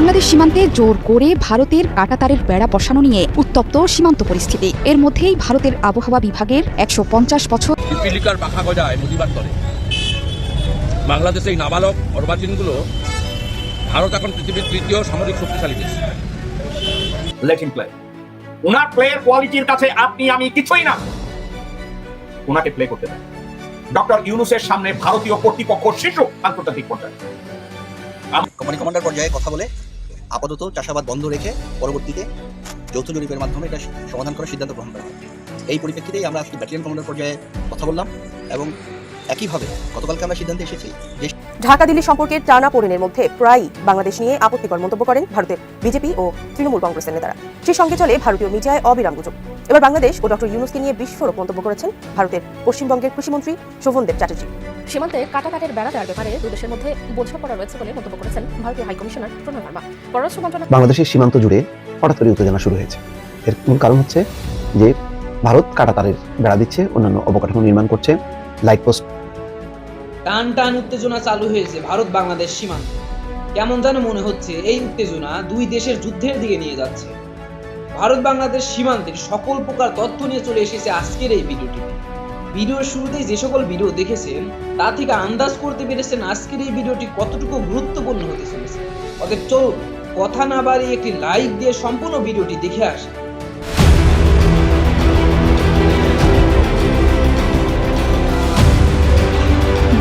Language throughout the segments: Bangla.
বাংলাদেশ সীমান্তে জোর করে ভারতের কাটাতারের বেড়া বসানো নিয়ে উত্তপ্ত সীমান্ত পরিস্থিতি। এর মধ্যেই ভারতের আবহাওয়া বিভাগের একশো পঞ্চাশ বছর পিপিলিকার গজায় তরে নাবালক অর্বাচীনগুলো ভারত এখন পৃথিবীর তৃতীয় সামরিক শক্তিশালী দেশ। লেট হিম প্লে ওনার প্লেয়ার কোয়ালিটির কাছে আপনি আমি কিছুই না। ওনাকে প্লে করতে দেন। ডক্টর ইউনুসের সামনে ভারতীয় কর্তৃপক্ষ শিশু আন্তর্জাতিক পর্যায়ে। কমান্ডার পর্যায়ে কথা বলে আপাতত চাষাবাদ বন্ধ রেখে পরবর্তীতে যৌথ জরিপের মাধ্যমে এটা সমাধান করার সিদ্ধান্ত গ্রহণ করা এই পরিপ্রেক্ষিতেই আমরা আজকে ব্যাটালিয়ন কমান্ডার পর্যায়ে কথা বললাম এবং একইভাবে গতকালকে আমরা সিদ্ধান্তে এসেছি যে ঢাকা দিল্লি সম্পর্কের টানা পোড়েনের মধ্যে প্রায়ই বাংলাদেশ নিয়ে আপত্তিকর মন্তব্য করেন ভারতের বিজেপি ও তৃণমূল কংগ্রেসের নেতারা। সেই সঙ্গে চলে ভারতীয় মিডিয়ায় অবিরাম গুজব। এবার বাংলাদেশ ও ডক্টর ইউনুসকে নিয়ে বিস্ফোরক মন্তব্য করেছেন ভারতের পশ্চিমবঙ্গের কৃষিমন্ত্রী শোভনদেব চ্যাটার্জি। সীমান্তে কাটাকাটের বেড়া দেওয়ার ব্যাপারে দুই দেশের মধ্যে বোঝাপড়া রয়েছে বলে মন্তব্য করেছেন ভারতীয় হাইকমিশনার প্রণয় ভার্মা। পররাষ্ট্র মন্ত্রণালয় বাংলাদেশের সীমান্ত জুড়ে হঠাৎ করে উত্তেজনা শুরু হয়েছে। এর মূল কারণ হচ্ছে যে ভারত কাটাতারের বেড়া দিচ্ছে অন্যান্য অবকাঠামো নির্মাণ করছে লাইট পোস্ট টান টান উত্তেজনা চালু হয়েছে ভারত বাংলাদেশ সীমান্তে। কেমন যেন মনে হচ্ছে এই উত্তেজনা দুই দেশের যুদ্ধের দিকে নিয়ে যাচ্ছে। ভারত বাংলাদেশ সীমান্তের সকল প্রকার তথ্য নিয়ে চলে এসেছে আজকের এই ভিডিওটিতে ভিডিওর শুরুতেই যে সকল ভিডিও দেখেছেন, তা থেকে আন্দাজ করতে পেরেছেন আজকের এই ভিডিওটি কতটুকু গুরুত্বপূর্ণ হতে চলেছে। অতএব চলুন, কথা না বাড়িয়ে একটি লাইক দিয়ে সম্পূর্ণ ভিডিওটি দেখে আসে।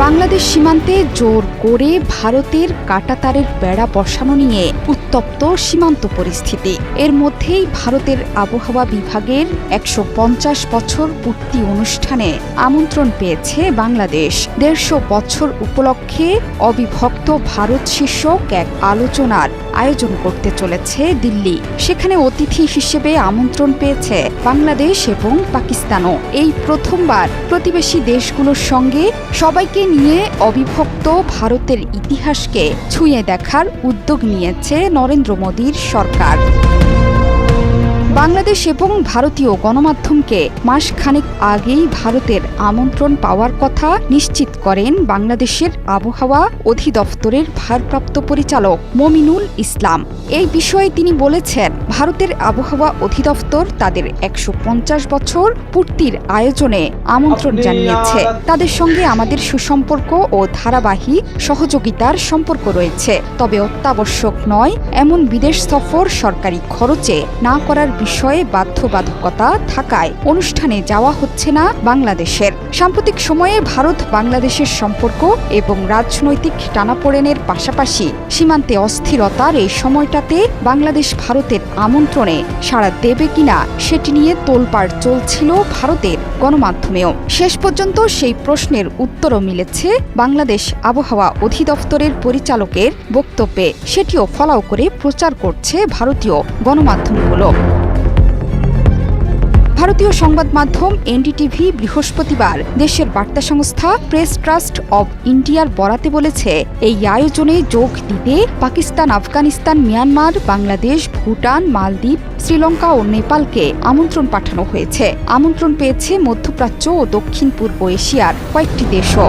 বাংলাদেশ সীমান্তে জোর করে ভারতের কাটাতারের বেড়া বসানো নিয়ে উত্তপ্ত সীমান্ত পরিস্থিতি। এর মধ্যেই ভারতের আবহাওয়া বিভাগের একশো পঞ্চাশ বছর পূর্তি অনুষ্ঠানে আমন্ত্রণ পেয়েছে বাংলাদেশ। দেড়শো বছর উপলক্ষে অবিভক্ত ভারত শীর্ষক এক আলোচনার আয়োজন করতে চলেছে দিল্লি। সেখানে অতিথি হিসেবে আমন্ত্রণ পেয়েছে বাংলাদেশ এবং পাকিস্তানও। এই প্রথমবার প্রতিবেশী দেশগুলোর সঙ্গে সবাইকে নিয়ে অবিভক্ত ভারতের ইতিহাসকে ছুঁয়ে দেখার উদ্যোগ নিয়েছে নরেন্দ্র মোদীর সরকার। বাংলাদেশ এবং ভারতীয় গণমাধ্যমকে মাসখানেক আগেই ভারতের আমন্ত্রণ পাওয়ার কথা নিশ্চিত করেন বাংলাদেশের আবহাওয়া অধিদপ্তরের ভারপ্রাপ্ত পরিচালক মমিনুল ইসলাম। এই বিষয়ে তিনি বলেছেন ভারতের আবহাওয়া অধিদপ্তর তাদের একশো পঞ্চাশ বছর পূর্তির আয়োজনে আমন্ত্রণ জানিয়েছে। তাদের সঙ্গে আমাদের সুসম্পর্ক ও ধারাবাহিক সহযোগিতার সম্পর্ক রয়েছে। তবে অত্যাবশ্যক নয় এমন বিদেশ সফর সরকারি খরচে না করার বিষয়ে বাধ্যবাধকতা থাকায় অনুষ্ঠানে যাওয়া হচ্ছে না বাংলাদেশের। সাম্প্রতিক সময়ে ভারত বাংলাদেশের সম্পর্ক এবং রাজনৈতিক টানাপোড়েনের পাশাপাশি সীমান্তে অস্থিরতার এই সময়টাতে বাংলাদেশ ভারতের আমন্ত্রণে। সাড়া দেবে কিনা সেটি নিয়ে তোলপাড় চলছিল ভারতের গণমাধ্যমেও। শেষ পর্যন্ত সেই প্রশ্নের উত্তরও মিলেছে বাংলাদেশ আবহাওয়া অধিদপ্তরের পরিচালকের বক্তব্যে। সেটিও ফলাও করে প্রচার করছে ভারতীয় গণমাধ্যমগুলো। ভারতীয় সংবাদ মাধ্যম এনডিটিভি বৃহস্পতিবার দেশের বার্তা সংস্থা প্রেস ট্রাস্ট অব ইন্ডিয়ার বরাতে বলেছে, এই আয়োজনে যোগ দিতে পাকিস্তান, আফগানিস্তান, মিয়ানমার, বাংলাদেশ, ভুটান, মালদ্বীপ, শ্রীলঙ্কা ও নেপালকে আমন্ত্রণ পাঠানো হয়েছে। আমন্ত্রণ পেয়েছে মধ্যপ্রাচ্য ও দক্ষিণ পূর্ব এশিয়ার কয়েকটি দেশও।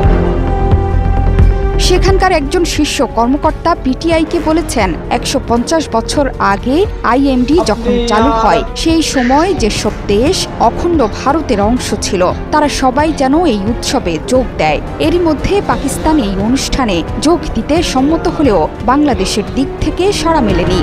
সেখানকার একজন শীর্ষ কর্মকর্তা পিটিআইকে বলেছেন, একশো পঞ্চাশ বছর আগে আইএমডি যখন চালু হয়, সেই সময় যেসব দেশ অখণ্ড ভারতের অংশ ছিল, তারা সবাই যেন এই উৎসবে যোগ দেয়। এরই মধ্যে পাকিস্তান এই অনুষ্ঠানে যোগ দিতে সম্মত হলেও বাংলাদেশের দিক থেকে সাড়া মেলেনি।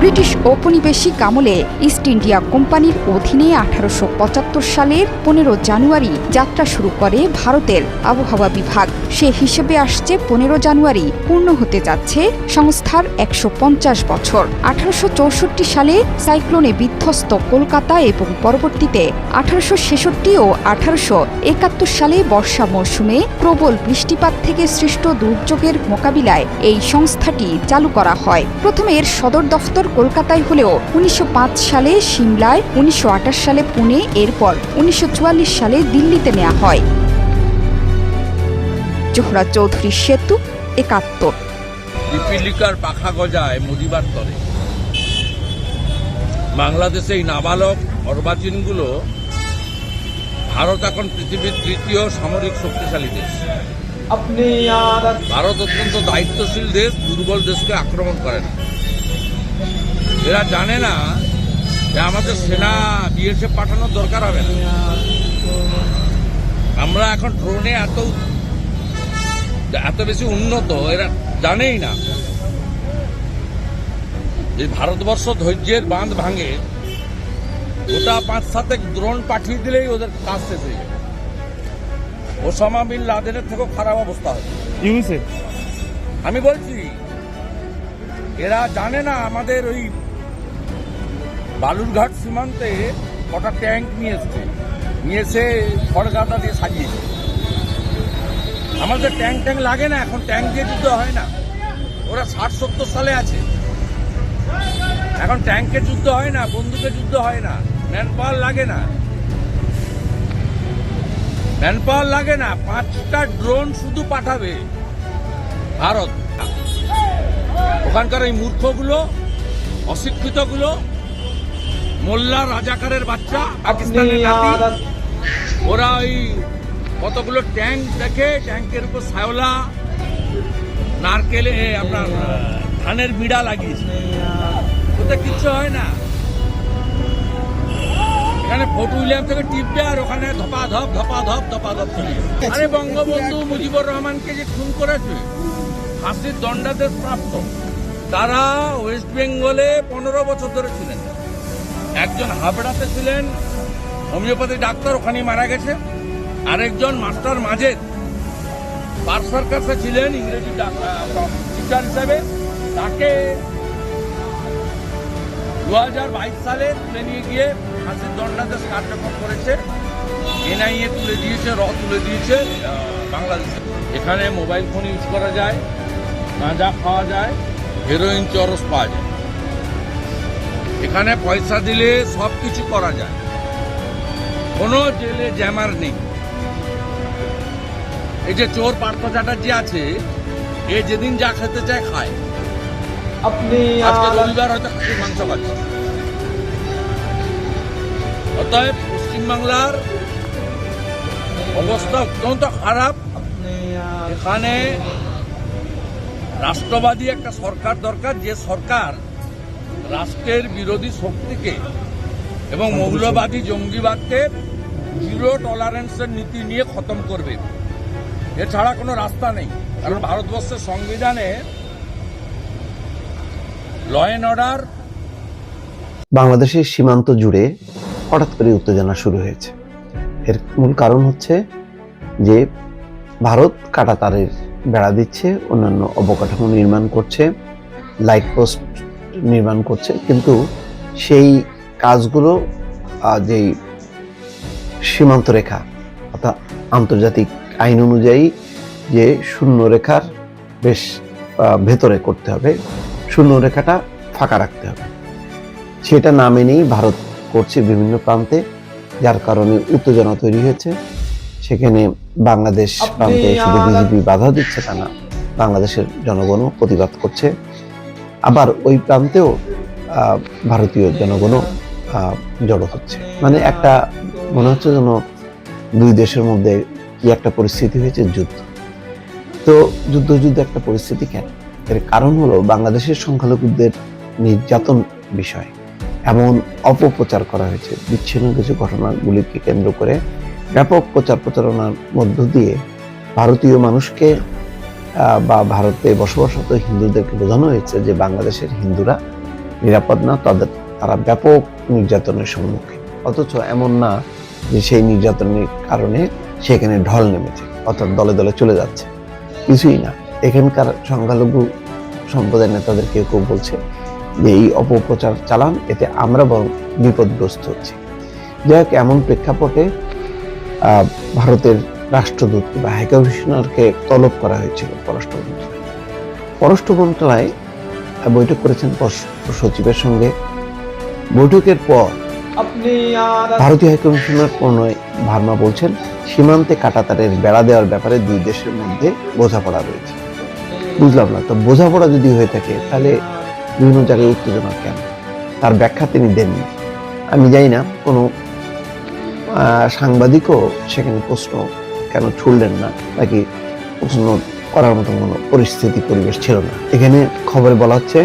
ব্রিটিশ ঔপনিবেশিক আমলে ইস্ট ইন্ডিয়া কোম্পানির অধীনে আঠারোশো পঁচাত্তর সালের পনেরো জানুয়ারি যাত্রা শুরু করে ভারতের আবহাওয়া বিভাগ। সে হিসেবে আসছে পনেরো জানুয়ারি, পূর্ণ হতে যাচ্ছে সংস্থার একশো পঞ্চাশ বছর। আঠারোশো চৌষট্টি সালে সাইক্লোনে বিধ্বস্ত কলকাতা এবং পরবর্তীতে আঠারোশো ছেষট্টি ও আঠারোশো একাত্তর সালে বর্ষা মৌসুমে প্রবল বৃষ্টিপাত থেকে সৃষ্ট দুর্যোগের মোকাবিলায় এই সংস্থাটি চালু করা হয়। প্রথমে এর সদর দফতর কলকাতায় হলেও উনিশশো পাঁচ সালে সিমলায় উনিশশো সালে পুনে এরপর উনিশশো চুয়াল্লিশ সালে দিল্লিতে নেওয়া হয়। জোহরা চৌধুরী সেতু একাত্তর। পিপিলিকার পাখা গজায় মুদিবার তরে। বাংলাদেশে এই নাবালক অর্বাচীনগুলো ভারত এখন পৃথিবীর তৃতীয় সামরিক শক্তিশালী দেশ। আপনি ভারত অত্যন্ত দায়িত্বশীল দেশ দুর্বল দেশকে আক্রমণ করে না। এরা জানে না যে আমাদের সেনা বিএসএফ পাঠানোর দরকার হবে না। আমরা এখন ড্রোনে এত এত বেশি উন্নত এরা জানেই না। যে ভারতবর্ষ ধৈর্যের বাঁধ ভাঙে গোটা পাঁচ সাথে ড্রোন পাঠিয়ে দিলেই ওদের কাজ শেষ হয়ে যাবে। ওসামা বিন লাদেনের থেকেও খারাপ অবস্থা হবে ইউনিসেফ? আমি বলছি এরা জানে না আমাদের ওই বালুরঘাট সীমান্তে কটা ট্যাঙ্ক নিয়ে এসছে। নিয়ে এসে খড়গাদা দিয়ে সাজিয়েছে। আমাদের ট্যাঙ্ক ট্যাঙ্ক লাগে না, এখন ট্যাঙ্ক দিয়ে যুদ্ধ হয় না। ওরা ষাট সত্তর সালে আছে। এখন ট্যাঙ্কের যুদ্ধ হয় না বন্দুকের যুদ্ধ হয় না ম্যান পাওয়ার লাগে না। ম্যান পাওয়ার লাগে না, পাঁচটা ড্রোন শুধু পাঠাবে ভারত। ওখানকার এই মূর্খগুলো, অশিক্ষিতগুলো মোল্লা রাজাকারের বাচ্চা পাকিস্তানের ওরা ওই কতগুলো ট্যাঙ্ক দেখে ট্যাঙ্কের উপর সায়লা নারকেলে আপনার ধানের বিড়া লাগিয়েছে। ওতে কিচ্ছু হয় না। এখানে ফটো উইলিয়াম থেকে টিপবে আর ওখানে ধপা ধপ ধপা ধপ ধপা ধপ আরে বঙ্গবন্ধু মুজিবুর রহমানকে যে খুন করেছে ফাঁসির দণ্ডাদেশ প্রাপ্ত তারা ওয়েস্ট বেঙ্গলে পনেরো বছর ধরে ছিলেন। একজন হাবড়াতে ছিলেন, হোমিওপ্যাথি ডাক্তার, ওখানেই মারা গেছে। আরেকজন মাস্টার মাজেদ পার কাছে ছিলেন, ইংরেজি টিচার হিসাবে। তাকে দু হাজার বাইশ সালে তুলে নিয়ে গিয়ে ফাঁসির দণ্ডাদেশ কার্যকর করেছে। এনআইএ তুলে দিয়েছে, র তুলে দিয়েছে বাংলাদেশে। এখানে মোবাইল ফোন ইউজ করা যায়, গাঁজা খাওয়া যায়, হেরোইন চরস পাওয়া যায়। এখানে পয়সা দিলে সব কিছু করা যায়। কোনো জেলে জ্যামার নেই। এই যে চোর পার্থ চ্যাটার্জি আছে এ যেদিন যা খেতে চায় খায়। আপনি আজকে রবিবার হয়তো খাসির মাংস পাচ্ছে অতএব পশ্চিমবাংলার অবস্থা অত্যন্ত খারাপ। এখানে রাষ্ট্রবাদী একটা সরকার দরকার যে সরকার রাষ্ট্রের বিরোধী শক্তিকে এবং মৌলবাদী জঙ্গিবাদকে জিরো টলারেন্সের নীতি নিয়ে খতম করবে। এছাড়া কোনো রাস্তা নেই। কারণ ভারতবর্ষের সংবিধানে ল অ্যান্ড অর্ডার বাংলাদেশের সীমান্ত জুড়ে হঠাৎ করে উত্তেজনা শুরু হয়েছে। এর মূল কারণ হচ্ছে যে ভারত কাটাতারের বেড়া দিচ্ছে, অন্যান্য অবকাঠামো নির্মাণ করছে লাইট পোস্ট নির্মাণ করছে কিন্তু সেই কাজগুলো যেই সীমান্ত রেখা অর্থাৎ আন্তর্জাতিক আইন অনুযায়ী যে শূন্য রেখার বেশ ভেতরে করতে হবে শূন্য রেখাটা ফাঁকা রাখতে হবে। সেটা না মেনেই ভারত করছে বিভিন্ন প্রান্তে যার কারণে উত্তেজনা তৈরি হয়েছে। সেখানে বাংলাদেশ প্রান্তে শুধু বিজেপি বাধা দিচ্ছে তা না বাংলাদেশের জনগণও প্রতিবাদ করছে। আবার ওই প্রান্তেও ভারতীয় জনগণও জড়ো হচ্ছে। মানে একটা মনে হচ্ছে যেন দুই দেশের মধ্যে কি একটা পরিস্থিতি হয়েছে, যুদ্ধ। তো যুদ্ধ যুদ্ধ একটা পরিস্থিতি কেন? এর কারণ হলো বাংলাদেশের সংখ্যালঘুদের নির্যাতন বিষয়। এমন অপপ্রচার করা হয়েছে, বিচ্ছিন্ন কিছু ঘটনাগুলিকে কেন্দ্র করে ব্যাপক প্রচার প্রচারণার মধ্য দিয়ে ভারতীয় মানুষকে বা ভারতে বসবাসরত হিন্দুদেরকে বোঝানো হয়েছে যে বাংলাদেশের হিন্দুরা নিরাপদ না, তাদের, তারা ব্যাপক নির্যাতনের সম্মুখীন। অথচ এমন না যে সেই নির্যাতনের কারণে সেখানে ঢল নেমেছে, অর্থাৎ দলে দলে চলে যাচ্ছে। কিছুই না। এখানকার সংখ্যালঘু সম্প্রদায়ের নেতাদের কেউ কেউ বলছে যে এই অপপ্রচার চালান, এতে আমরা বরং বিপদগ্রস্ত হচ্ছি। যাই হোক, এমন প্রেক্ষাপটে ভারতের রাষ্ট্রদূত বা হাইকমিশনারকে তলব করা হয়েছিল পররাষ্ট্র মন্ত্রণালয়। পররাষ্ট্র মন্ত্রণালয় বৈঠক করেছেন সচিবের সঙ্গে। বৈঠকের পর ভারতীয় হাইকমিশনার প্রণয় ভার্মা বলছেন সীমান্তে কাটাতারের বেড়া দেওয়ার ব্যাপারে দুই দেশের মধ্যে বোঝাপড়া রয়েছে। বুঝলাম না তো বোঝাপড়া যদি হয়ে থাকে তাহলে বিভিন্ন জায়গায় উত্তেজনা কেন? তার ব্যাখ্যা তিনি দেননি। আমি জানি না কোনো সাংবাদিকও সেখানে প্রশ্ন কেন ছুড়লেন না? নাকি প্রশ্ন করার মতো কোনো পরিস্থিতি, পরিবেশ ছিল না? এখানে খবরে বলা হচ্ছে,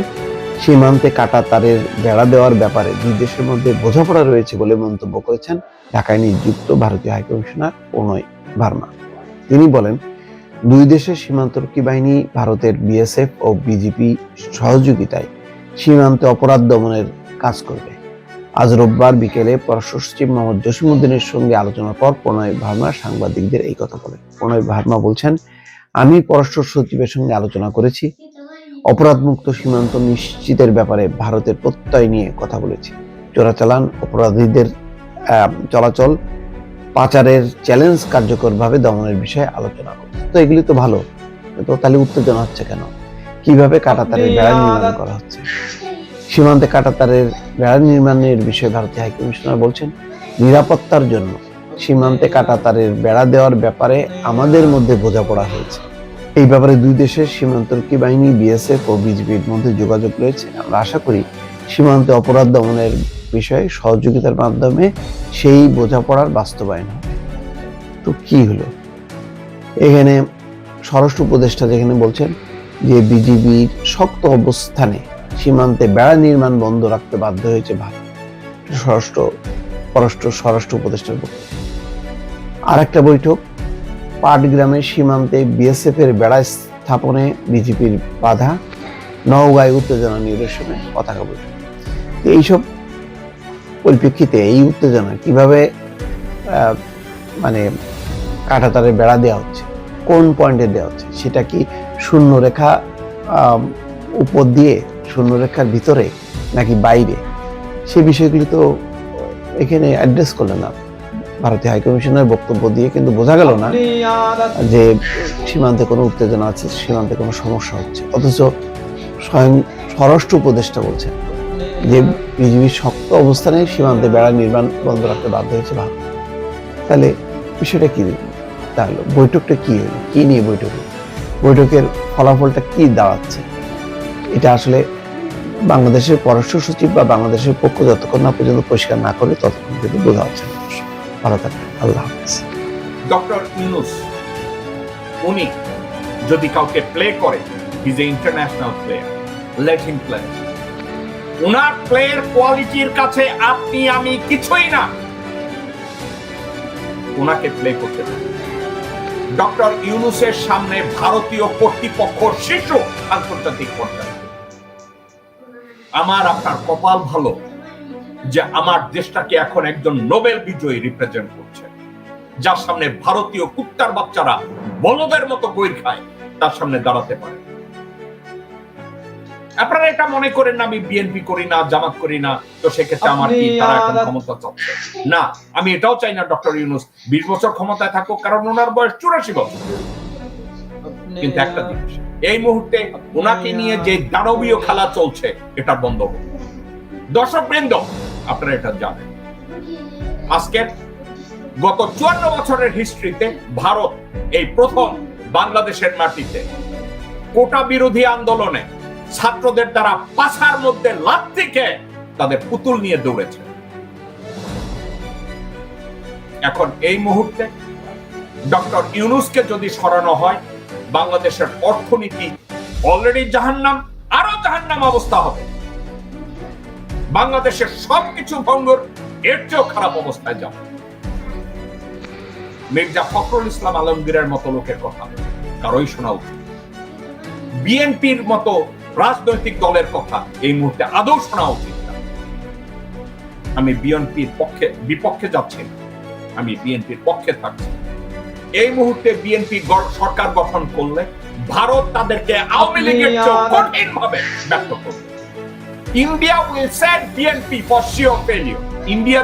সীমান্তে কাটা তারের বেড়া দেওয়ার ব্যাপারে দুই দেশের মধ্যে বোঝাপড়া রয়েছে বলে মন্তব্য করেছেন ঢাকায় নিযুক্ত ভারতীয় হাইকমিশনার প্রণয় ভার্মা। তিনি বলেন, দুই দেশের সীমান্তরক্ষী বাহিনী, ভারতের বিএসএফ ও বিজেপি সহযোগিতায় সীমান্তে অপরাধ দমনের কাজ করবে। আজ রোববার বিকেলে পররাষ্ট্র সচিব মোহাম্মদ জসিমুদ্দিনের সঙ্গে আলোচনার পর প্রণয় ভার্মা সাংবাদিকদের এই কথা বলেন। প্রণয় ভার্মা বলছেন আমি পররাষ্ট্র সচিবের সঙ্গে আলোচনা করেছি। অপরাধমুক্ত সীমান্ত নিশ্চিতের ব্যাপারে ভারতের প্রত্যয় নিয়ে কথা বলেছি। চোরাচালান অপরাধীদের চলাচল পাচারের চ্যালেঞ্জ কার্যকরভাবে দমনের বিষয়ে আলোচনা করছে। তো এগুলি তো ভালো। তো তাহলে উত্তেজনা হচ্ছে কেন? কীভাবে কাটাতারের বেড়া নির্মাণ করা হচ্ছে? সীমান্তে কাটাতারের বেড়া নির্মাণের বিষয়ে ভারতীয় হাইকমিশনার বলছেন, নিরাপত্তার জন্য সীমান্তে কাটাতারের বেড়া দেওয়ার ব্যাপারে আমাদের মধ্যে বোঝাপড়া হয়েছে। এই ব্যাপারে দুই দেশের সীমান্তরক্ষী বাহিনী, বিএসএফ ও বিজিবির মধ্যে যোগাযোগ রয়েছে। আমরা আশা করি সীমান্তে অপরাধ দমনের বিষয়ে সহযোগিতার মাধ্যমে সেই বোঝাপড়ার বাস্তবায়ন হবে। তো কি হলো? এখানে স্বরাষ্ট্র উপদেষ্টা যেখানে বলছেন যে বিজিবির শক্ত অবস্থানে সীমান্তে বেড়া নির্মাণ বন্ধ রাখতে বাধ্য হয়েছে ভারত। স্বরাষ্ট্র, পররাষ্ট্র, স্বরাষ্ট্র উপদেষ্টার বক্তব্য আর একটা বৈঠক পাটগ্রামের সীমান্তে বিএসএফ এর বেড়া স্থাপনে বিজেপির বাধা, নওগাঁয় উত্তেজনা নিরসনে পতাকা বৈঠক। এইসব পরিপ্রেক্ষিতে এই উত্তেজনা কীভাবে মানে কাঁটাতারে বেড়া দেওয়া হচ্ছে, কোন পয়েন্টে দেওয়া হচ্ছে, সেটা কি শূন্য রেখা উপর দিয়ে শূন্য রেখার ভিতরে নাকি বাইরে? সে বিষয়গুলি তো এখানে অ্যাড্রেস করলেন না। ভারতীয় হাইকমিশনের বক্তব্য দিয়ে কিন্তু বোঝা গেল না যে সীমান্তে কোনো উত্তেজনা আছে সীমান্তে কোনো সমস্যা হচ্ছে। অথচ স্বয়ং স্বরাষ্ট্র উপদেষ্টা বলছেন যে বিজিবির শক্ত অবস্থানে সীমান্তে বেড়া নির্মাণ বন্ধ রাখতে বাধ্য হয়েছে ভারত। তাহলে বিষয়টা কি? তাহলে বৈঠকটা কি হলো? কি নিয়ে বৈঠক? বৈঠকের ফলাফলটা কি দাঁড়াচ্ছে? এটা আসলে বাংলাদেশের পররাষ্ট্র সচিব বা বাংলাদেশের পক্ষ যতক্ষণ না পর্যন্ত পরিষ্কার না করে, ততক্ষণ কিন্তু বোঝা হচ্ছে ভালো থাকবেন। আল্লাহ হাফিজ। ডক্টর ইউনুস, উনি যদি কাউকে প্লে করে is a international player let him play উনার প্লেয়ার কোয়ালিটির কাছে আপনি, আমি কিছুই না। উনাকে প্লে করতে দেন ডক্টর ইউনুসের সামনে ভারতীয় কর্তৃপক্ষ শিশু আন্তর্জাতিক পর্যায়ে। আমার আপনার কপাল ভালো যে আমার দেশটাকে এখন একজন নোবেল বিজয়ী রিপ্রেজেন্ট করছে। যার সামনে ভারতীয় কুত্তার বাচ্চারা বলদের মতো বই খায় তার সামনে দাঁড়াতে পারে। আপনারা এটা মনে করেন না আমি বিএনপি করি না জামাত করি না তো সেক্ষেত্রে আমার কি তারা এখন ক্ষমতা চাচ্ছে না আমি এটাও চাই না ডক্টর ইউনুস বিশ বছর ক্ষমতায় থাকুক কারণ ওনার বয়স চুরাশি বছর। কিন্তু একটা জিনিস এই মুহূর্তে ওনাকে নিয়ে যে দানবীয় খেলা চলছে এটা বন্ধ হোক দর্শক বৃন্দ আপনারা এটা জানেন। আজকে গত চুয়ান্ন বছরের হিস্ট্রিতে ভারত এই প্রথম বাংলাদেশের মাটিতে কোটা বিরোধী আন্দোলনে ছাত্রদের দ্বারা পাছার মধ্যে লাভ থেকে তাদের পুতুল নিয়ে দৌড়েছে। এখন এই মুহূর্তে ডক্টর ইউনুসকে যদি সরানো হয় বাংলাদেশের অর্থনীতি অলরেডি জাহান্নাম, আরও জাহান্নাম অবস্থা হবে। বাংলাদেশের সবকিছু ভঙ্গুর, এর চেয়েও খারাপ অবস্থায় যাবে মির্জা ফখরুল ইসলাম আলমগীরের মতো লোকের কথা, কারোই শোনা উচিত। বিএনপির মতো রাজনৈতিক দলের কথা, এই মুহূর্তে আদৌ শোনা উচিত না। আমি বিএনপির পক্ষে বিপক্ষে যাচ্ছি। আমি বিএনপির পক্ষে থাকছি। এই মুহূর্তে বিএনপি সরকার গঠন করলে ভারত তাদেরকে আওয়ামী লীগের চেয়ে কঠিন ভাবে ব্যর্থ করবে। India will set BNP for sure failure India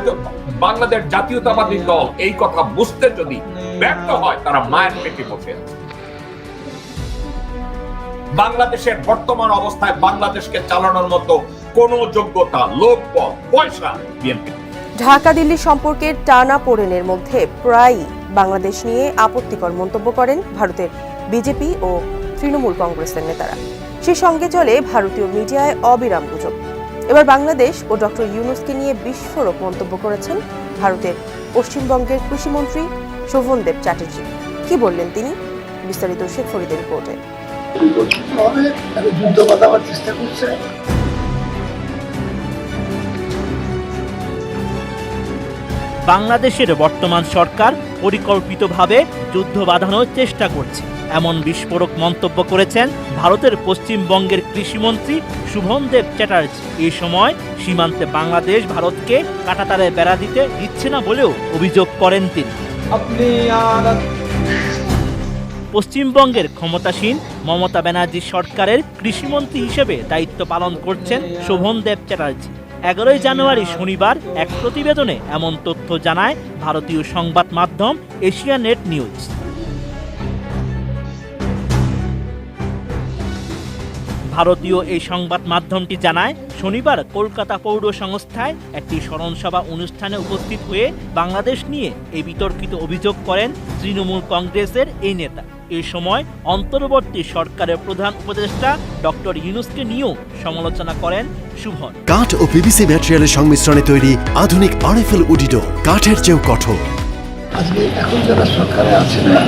Bangladesh জাতীয়তাবাদী দল এই কথা বুঝতে যদি ব্যর্থ হয় তারা মায়ের পেটে বসে আছে। বাংলাদেশের বর্তমান অবস্থায় বাংলাদেশকে চালানোর মতো কোন যোগ্যতা লোক পয়সা বিএনপি ঢাকা দিল্লি সম্পর্কের টানা পোড়েনের মধ্যে প্রায়ই বাংলাদেশ নিয়ে আপত্তিকর মন্তব্য করেন ভারতের বিজেপি ও তৃণমূল কংগ্রেসের নেতারা। সে সঙ্গে চলে ভারতীয় মিডিয়ায় অবিরাম গুজব। এবার বাংলাদেশ ও ডক্টর ইউনুসকে নিয়ে বিস্ফোরক মন্তব্য করেছেন ভারতের পশ্চিমবঙ্গের কৃষিমন্ত্রী শোভনদেব চ্যাটার্জি। কি বললেন তিনি? বিস্তারিত শেখ ফরিদের রিপোর্টে। চেষ্টা করছে। বাংলাদেশের বর্তমান সরকার পরিকল্পিতভাবে যুদ্ধ বাঁধানোর চেষ্টা করছে। এমন বিস্ফোরক মন্তব্য করেছেন ভারতের পশ্চিমবঙ্গের কৃষিমন্ত্রী শুভনদেব চ্যাটার্জি। এ সময় সীমান্তে বাংলাদেশ ভারতকে কাটাতারে বেড়া দিতে দিচ্ছে না বলেও অভিযোগ করেন তিনি। পশ্চিমবঙ্গের ক্ষমতাসীন মমতা ব্যানার্জি সরকারের কৃষিমন্ত্রী হিসেবে দায়িত্ব পালন করছেন শোভনদেব চ্যাটার্জি। এগারোই জানুয়ারি শনিবার এক প্রতিবেদনে এমন তথ্য জানায় ভারতীয় সংবাদ মাধ্যম এশিয়া নেট নিউজ। ভারতীয় এই সংবাদ মাধ্যমটি জানায়, শনিবার কলকাতা পৌর সংস্থায় একটি স্মরণসভা অনুষ্ঠানে উপস্থিত হয়ে বাংলাদেশ নিয়ে এই বিতর্কিত অভিযোগ করেন তৃণমূল কংগ্রেসের এই নেতা। এই সময় অন্তর্বর্তী সরকারের প্রধান উপদেষ্টা ডক্টর ইউনুসকে নিয়েও সমালোচনা করেন শুভন। কাঠ ও পিভিসি ম্যাটেরিয়ালের সংমিশ্রণে তৈরি আধুনিক আরএফএল উডিডো কাঠের চেয়েও কঠোর। আজকে এখন যারা সরকারে আছে না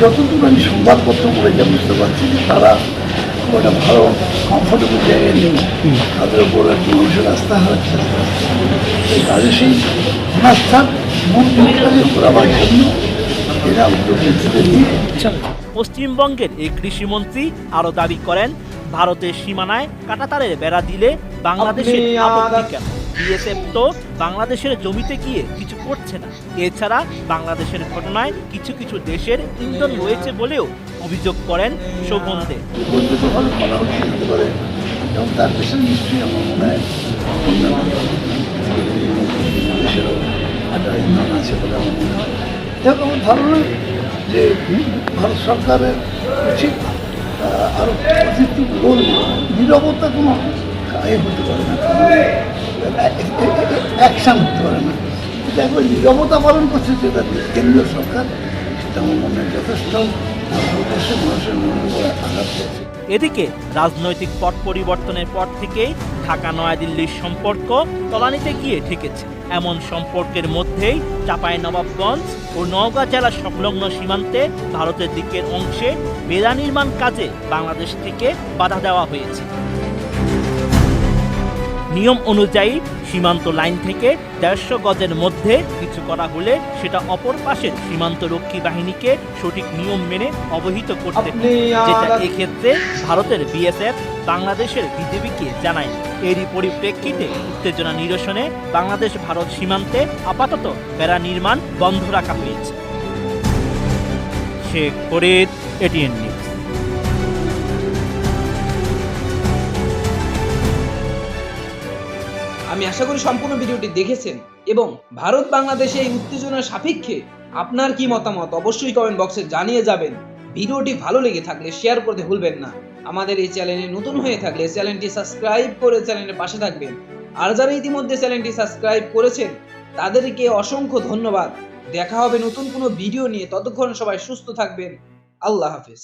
যতটুকু আমি সংবাদপত্র পড়ে যা বুঝতে পারছি যে তারা খুব একটা ভালো কমফোর্টেবল জায়গায় নেই। তাদের উপর একটু মানুষের আস্থা হারাচ্ছে। আস্তে আস্তে। এই কাজে সেই অনাস্থার মন জন্য পশ্চিমবঙ্গের এই কৃষিমন্ত্রী আরও দাবি করেন ভারতের সীমানায় কাটাতারের বেড়া দিলে বাংলাদেশের আপত্তি কেন? বিএসএফ তো বাংলাদেশের জমিতে গিয়ে কিছু করছে না। এছাড়া বাংলাদেশের ঘটনায় কিছু কিছু দেশের ইন্ধন রয়েছে বলেও অভিযোগ করেন শোভন দে। মনে হয় আছে বলে হয় আমার ধারণা যে ভারত সরকারের উচিত আরও রোল নিরবতা কোনো এ হতে পারে না। অ্যাকশন হতে পারে না। কিন্তু একবার নিরবতা পালন করছে যেটা কেন্দ্রীয় সরকার, সেটা আমার মনে হয় যথেষ্ট। মানুষের এদিকে রাজনৈতিক পট পরিবর্তনের পর থেকেই ঢাকা, নয়াদিল্লির সম্পর্ক তলানিতে গিয়ে ঠেকেছে। এমন সম্পর্কের মধ্যেই চাপাই নবাবগঞ্জ ও নওগাঁ জেলা সংলগ্ন সীমান্তে ভারতের দিকের অংশে বেড়া নির্মাণ কাজে বাংলাদেশ থেকে বাধা দেওয়া হয়েছে। নিয়ম অনুযায়ী সীমান্ত লাইন থেকে দেড়শো গজের মধ্যে কিছু করা হলে সেটা অপর পাশের সীমান্ত রক্ষী বাহিনীকে সঠিক নিয়ম মেনে অবহিত করতে যেটা এক্ষেত্রে ভারতের বিএসএফ বাংলাদেশের বিজেপিকে জানায়। এরই পরিপ্রেক্ষিতে উত্তেজনা নিরসনে বাংলাদেশ ভারত সীমান্তে আপাতত বেড়া নির্মাণ বন্ধ রাখা হয়েছে। শেখ ফরিদ এটিএন আমি আশা করি সম্পূর্ণ ভিডিওটি দেখেছেন এবং ভারত বাংলাদেশে এই উত্তেজনার সাপেক্ষে আপনার কি মতামত অবশ্যই কমেন্ট বক্সে জানিয়ে যাবেন। ভিডিওটি ভালো লেগে থাকলে শেয়ার করতে ভুলবেন না। আমাদের এই চ্যানেলে নতুন হয়ে থাকলে চ্যানেলটি সাবস্ক্রাইব করে চ্যানেলের পাশে থাকবেন। আর যারা ইতিমধ্যে চ্যানেলটি সাবস্ক্রাইব করেছেন, তাদেরকে অসংখ্য ধন্যবাদ। দেখা হবে নতুন কোনো ভিডিও নিয়ে। ততক্ষণ সবাই সুস্থ থাকবেন। আল্লাহ হাফিজ।